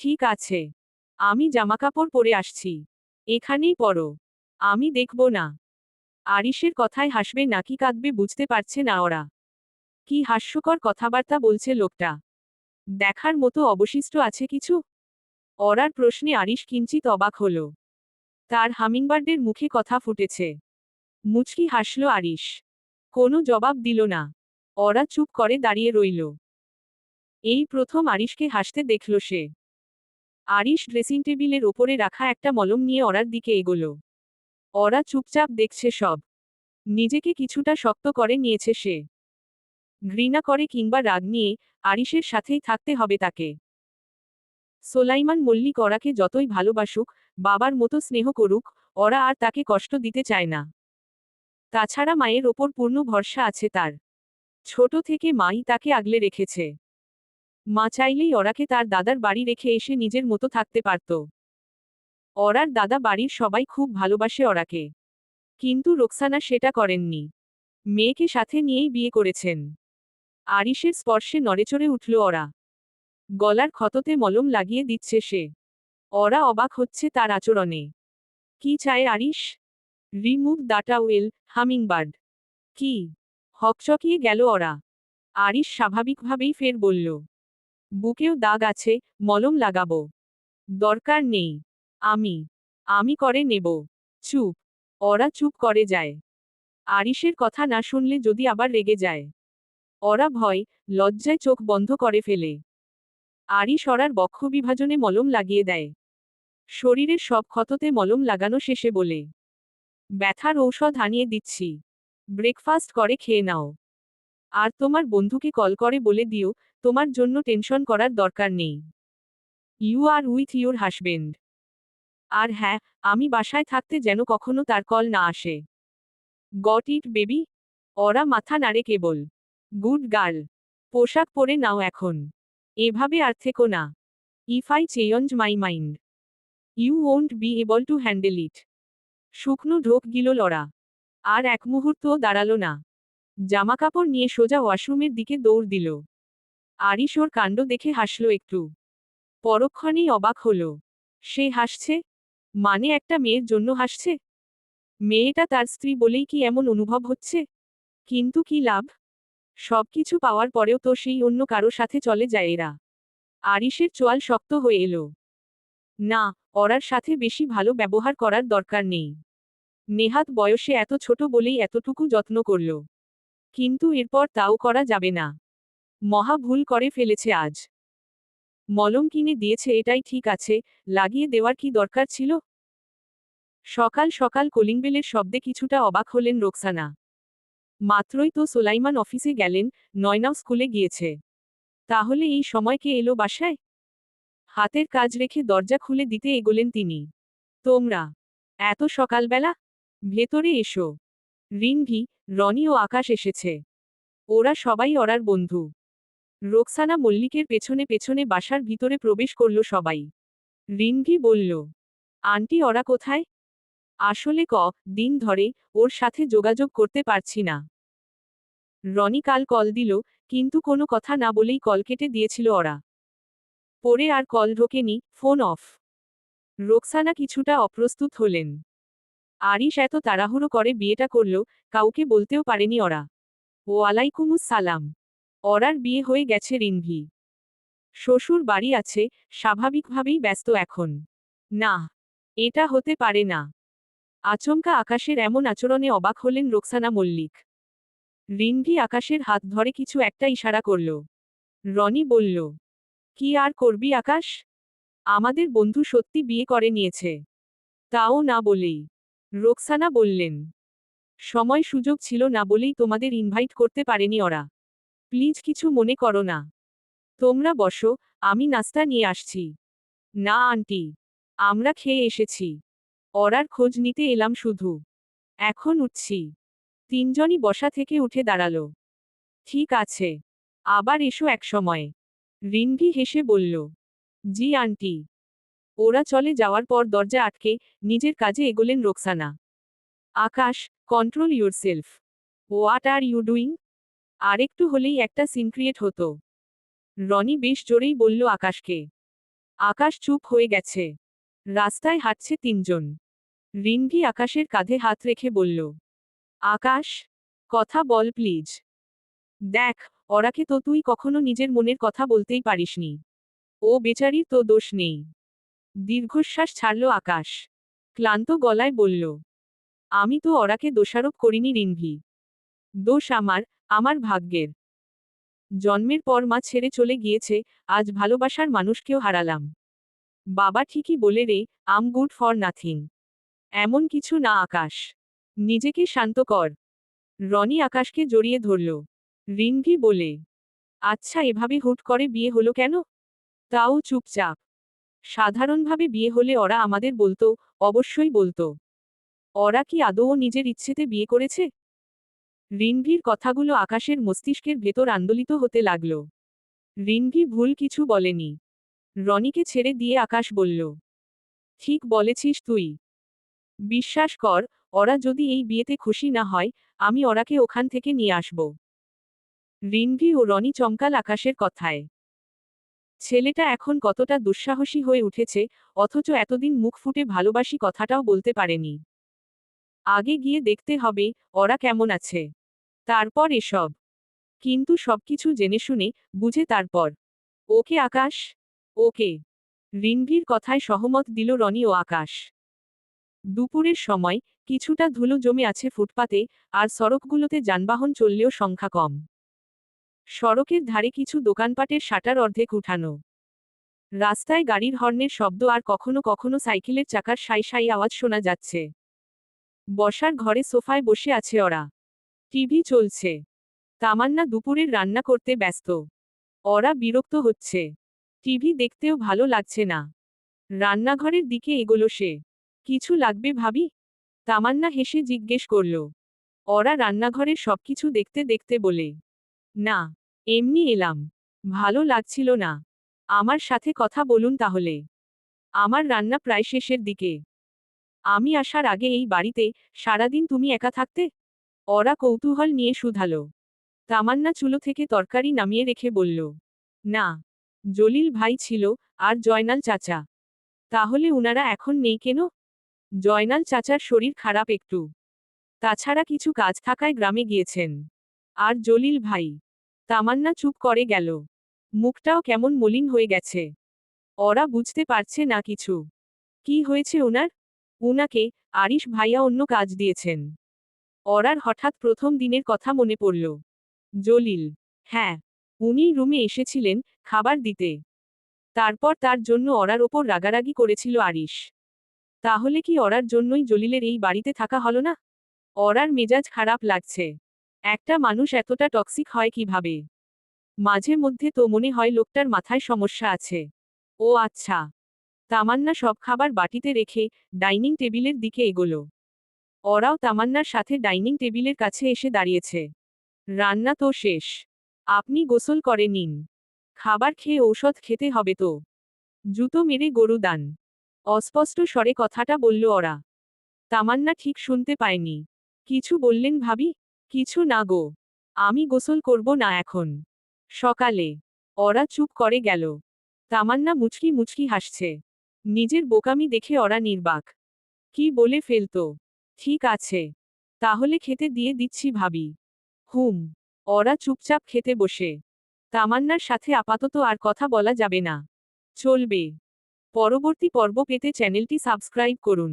ঠিক আছে। আমি জামাকাপড় পরে আসছি। এখানেই পড়ো আমি দেখব না। আরিশের কথায় হাসবে নাকি কাঁদবে বুঝতে পারছে না ওরা। কি হাস্যকর কথাবার্তা বলছে লোকটা। দেখার মতো অবশিষ্ট আছে কিছু? অরার প্রশ্নে আরিশ কিঞ্চিত অবাক হল। তার হামিংবার্ডের মুখে কথা ফুটেছে। মুচকি হাসল আরিশ। কোনো জবাব দিল না। অরা চুপ করে দাঁড়িয়ে রইল। এই প্রথম আরিশকে হাসতে দেখল সে। আরিশ ড্রেসিং টেবিলের ওপরে রাখা একটা মলম নিয়ে অরার দিকে এগোলো। অরা চুপচাপ দেখছে সব। নিজেকে কিছুটা শক্ত করে নিয়েছে সে। ঘৃণা করে কিংবা রাগ নিয়ে আরিশের সাথেই থাকতে হবে তাকে। সোলাইমান মল্লিক অরাকে যতই ভালোবাসুক, বাবার মতো স্নেহ করুক, অরা আর তাকে কষ্ট দিতে চায় না। তাছাড়া মায়ের ওপর পূর্ণ ভরসা আছে তার। ছোট থেকে মাই তাকে আগলে রেখেছে। মা চাইলেই ওরাকে তার দাদার বাড়ি রেখে এসে নিজের মতো থাকতে পারত। অরার দাদা বাড়ির সবাই খুব ভালোবাসে ওরাকে। কিন্তু রোকসানা সেটা করেননি। মেয়েকে সাথে নিয়েই বিয়ে করেছেন। আরিশের স্পর্শে নড়েচড়ে উঠল ওরা। গলার ক্ষততে মলম লাগিয়ে দিচ্ছে সে। অরা অবাক হচ্ছে তার আচরণে। কি চায় Arish? Remove that well hummingbird. কি? হকচকিয়ে গেল অরা আরিশ স্বাভাবিকভাবেই ফের বলল বুকেও দাগ আছে, মলম লাগাবো। দরকার নেই। আমি। আমি করে নেব। চুপ। ওরা চুপ করে যায়। আরিশের কথা না শুনলে যদি আবার রেগে যায়। ওরা ভয়, লজ্জায় চোখ বন্ধ করে ফেলে। আরিশ ওরার বক্ষ বিভাজনে মলম লাগিয়ে দেয়। শরীরের সব ক্ষততে মলম লাগানো শেষে বলে, ব্যথার ঔষধ আনিয়ে দিচ্ছি। ব্রেকফাস্ট করে খেয়ে নাও। আর তোমার বন্ধুকে কল করে বলে দিও তোমার জন্য টেনশন করার দরকার নেই। You are with your husband আর হ্যাঁ আমি বাসায় থাকতে যেন কখনো তার কল না আসে। গট ইট বেবি ওরা মাথা নাড়ে কেবল। গুড গার্ল পোশাক পরে নাও এখন। এভাবে আর থেকো না। If I change my mind you won't be able to handle it শুকনো ঢোক গিল লড়া। আর এক মুহূর্তও দাঁড়াল না। জামাকাপড় নিয়ে সোজা ওয়াশরুমের দিকে দৌড় দিল। আরিশ ওর কাণ্ড দেখে হাসল একটু। পরক্ষণেই অবাক হল। সে হাসছে? মানে একটা মেয়ের জন্য হাসছে? মেয়েটা তার স্ত্রী বলেই কি এমন অনুভব হচ্ছে? কিন্তু কি লাভ? সবকিছু পাওয়ার পরেও তো সেই অন্য কারও সাথে চলে যায় এরা। আরিশের চোয়াল শক্ত হয়ে এলো। না, অরার সাথে বেশি ভালো ব্যবহার করার দরকার নেই। নেহাত বয়সে এত ছোট বলেই এতটুকু যত্ন করল। কিন্তু এরপর তাও করা যাবে না। মহা ভুল করে ফেলেছে আজ। মলম কিনে দিয়েছে, এটাই ঠিক আছে, লাগিয়ে দেওয়ার কি দরকার ছিল? সকাল সকাল কলিংবেলের শব্দে কিছুটা অবাক হলেন রোকসানা। মাত্রই তো সোলাইমান অফিসে গেলেন, নয়নাও স্কুলে গিয়েছে। তাহলে এই সময় কে এলো বাসায়? হাতের কাজ রেখে দরজা খুলে দিতে এগোলেন তিনি। তোমরা, এত সকালবেলা? ভেতরে এসো। রিনভি, রনি ও আকাশ এসেছে। ওরা সবাই অরার বন্ধু। রোকসানা মল্লিকের পেছনে পেছনে বাসার ভিতরে প্রবেশ করল সবাই। রিনভি বলল, আন্টি, ওরা কোথায়? আসলে ক, দিন ধরে ওর সাথে যোগাযোগ করতে পারছি না। রনি কাল কল দিল, কিন্তু কোনো কথা না বলেই কল কেটে দিয়েছিল ওরা। পরে আর কল ঢোকেনি, ফোন অফ। রোকসানা কিছুটা অপ্রস্তুত হলেন। আরিশ এত তাড়াহুড়ো করে বিয়েটা করল, কাউকে বলতেও পারেনি ওরা। ও আলাইকুমুস সালাম। অরার বিয়ে হয়ে গেছে রিনভি শ্বশুর বাড়ি আছে, স্বাভাবিকভাবেই ব্যস্ত এখন। না, এটা হতে পারে না। আচমকা আকাশের এমন আচরণে অবাক হলেন রোকসানা মল্লিক। রিনভি আকাশের হাত ধরে কিছু একটা ইশারা করল। রনি বলল, কি আর করবি আকাশ? আমাদের বন্ধু সত্যি বিয়ে করে নিয়েছে। তাও না বলেই। রোকসানা বললেন, সময় সুযোগ ছিল না বলেই তোমাদের ইনভাইট করতে পারেনি ওরা। প্লিজ কিছু মনে করো না। তোমরা বসো, আমি নাস্তা নিয়ে আসছি। না, আন্টি। আমরা খেয়ে এসেছি। অরার খোঁজ নিতে এলাম শুধু। এখন উঠছি। তিনজনই বসা থেকে উঠে দাঁড়াল। ঠিক আছে। আবার এসো এক সময়। রিনভি হেসে বলল, জি, আন্টি। ওরা চলে যাওয়ার পর দরজা আটকে নিজের কাজে এগোলেন Roksana. Akash control yourself what are you doing আরেকটু হলেই একটা সিন ক্রিয়েট হতো। রনি বেশ জোরেই বলল আকাশকে, আকাশ চুপ হয়ে গেছে। রাস্তায় হাঁটছে তিনজন রিনভি আকাশের কাঁধে হাত রেখে বলল, আকাশ, কথা বল প্লিজ। দেখ, ওরাকে তো তুই কখনো নিজের মনের কথা বলতেই পারিসনি। ও বেচারির তো দোষ নেই দীর্ঘশ্বাস ছাড়ল আকাশ। ক্লান্ত গলায় বলল, আমি তো ওরাকে দোষারোপ করিনি রিনভি দোষ আমার আমার ভাগ্যের। জন্মের পর মা ছেড়ে চলে গিয়েছে, আজ ভালোবাসার মানুষকেও হারালাম। বাবা ঠিকই বলে রে আম গুড ফর নাথিং এমন কিছু না আকাশ। নিজেকে শান্ত কর। রনি আকাশকে জড়িয়ে ধরল। রিনভি বলে আচ্ছা এভাবে হুট করে বিয়ে হলো কেন? তাও চুপচাপ। সাধারণভাবে বিয়ে হলে ওরা আমাদের বলতো, অবশ্যই বলতো। ওরা কি আদৌ নিজের ইচ্ছেতে বিয়ে করেছে? রিনভির কথাগুলো আকাশের মস্তিষ্কের ভেতর আন্দোলিত হতে লাগল। রিনভি ভুল কিছু বলেনি। রনিকে ছেড়ে দিয়ে আকাশ বলল, ঠিক বলেছিস তুই। বিশ্বাস কর, ওরা যদি এই বিয়েতে খুশি না হয়, আমি ওরাকে ওখান থেকে নিয়ে আসব রিনভি ও রনি চমকাল আকাশের কথায়। ছেলেটা এখন কতটা দুঃসাহসী হয়ে উঠেছে, অথচ এতদিন মুখ ফুটে ভালোবাসি কথাটাও বলতে পারেনি। আগে গিয়ে দেখতে হবে, ওরা কেমন আছে। তারপর এসব। কিন্তু সবকিছু জেনে শুনে, বুঝে তারপর। ওকে আকাশ, ওকে। রিনভির কথায় সহমত দিল রনি ও আকাশ। দুপুরের সময়, কিছুটা ধুলো জমে আছে ফুটপাতে, আর সড়কগুলোতে যানবাহন চললেও সংখ্যা কম। সড়কের ধারে কিছু দোকানপাটের শাটার অর্ধেক উঠানো। রাস্তায় গাড়ির হর্নের শব্দ আর কখনো কখনো সাইকেলের চাকার সাই সাই আওয়াজ শোনা যাচ্ছে। বসার ঘরে সোফায় বসে আছে ওরা। টিভি চলছে। তামান্না দুপুরের রান্না করতে ব্যস্ত। ওরা বিরক্ত হচ্ছে। টিভি দেখতেও ভালো লাগছে না। রান্নাঘরের দিকে এগোলো সে। কিছু লাগবে ভাবি? তামান্না হেসে জিজ্ঞেস করল। ওরা রান্নাঘরের সবকিছু দেখতে দেখতে বলে, না, এমনি এলাম। ভালো লাগছিল না। আমার সাথে কথা বলুন তাহলে। আমার রান্না প্রায় শেষের দিকে। আমি আসার আগে এই বাড়িতে সারাদিন তুমি একা থাকতে? ওরা কৌতূহল নিয়ে শুধালো। তামান্না চুলো থেকে তরকারি নামিয়ে রেখে বলল, না, জলিল ভাই ছিল আর জয়নাল চাচা। তাহলে উনারা এখন নেই কেন? জয়নাল চাচার শরীর খারাপ একটু। তাছাড়া কিছু কাজ থাকায় গ্রামে গিয়েছেন। আর জলিল ভাই? তামান্না চুপ করে গেল। মুখটাও কেমন মলিন হয়ে গেছে। ওরা বুঝতে পারছে না কিছু। কি হয়েছে ওনার উনাকে আরিশ ভাইয়া অন্য কাজ দিয়েছেন। ওরার হঠাৎ প্রথম দিনের কথা মনে পড়ল। জলিল হ্যাঁ উনি রুমে এসেছিলেন খাবার দিতে। তারপর তার জন্য অরার ওপর রাগারাগি করেছিল আরিশ। তাহলে কি অরার জন্যই জলিলের এই বাড়িতে থাকা হলো না? অরার মেজাজ খারাপ লাগছে। একটা মানুষ এতটা টক্সিক হয় কীভাবে? মাঝে মধ্যে তো মনে হয় লোকটার মাথায় সমস্যা আছে। ও আচ্ছা। তামান্না সব খাবার বাটিতে রেখে ডাইনিং টেবিলের দিকে এগোলো। ওরাও তামান্নার সাথে ডাইনিং টেবিলের কাছে এসে দাঁড়িয়েছে। রান্না তো শেষ। আপনি গোসল করে নিন। খাবার খেয়ে ঔষধ খেতে হবে তো। জুতো মেরে গরু দান। অস্পষ্ট স্বরে কথাটা বলল ওরা। তামান্না ঠিক শুনতে পায়নি। কিছু বললেন ভাবি, কিছু না গো। আমি গোসল করব না এখন। সকালে। ওরা চুপ করে গেল। তামান্না মুচকি মুচকি হাসছে। নিজের বোকামি দেখে ওরা নির্বাক। কি বলে ফেলতো? ঠিক আছে। তাহলে খেতে দিয়ে দিচ্ছি ভাবি। হুম। ওরা চুপচাপ খেতে বসে। তামান্নার সাথে আপাতত আর কথা বলা যাবে না। চলবে। পরবর্তী পর্ব পেতে চ্যানেলটি সাবস্ক্রাইব করুন।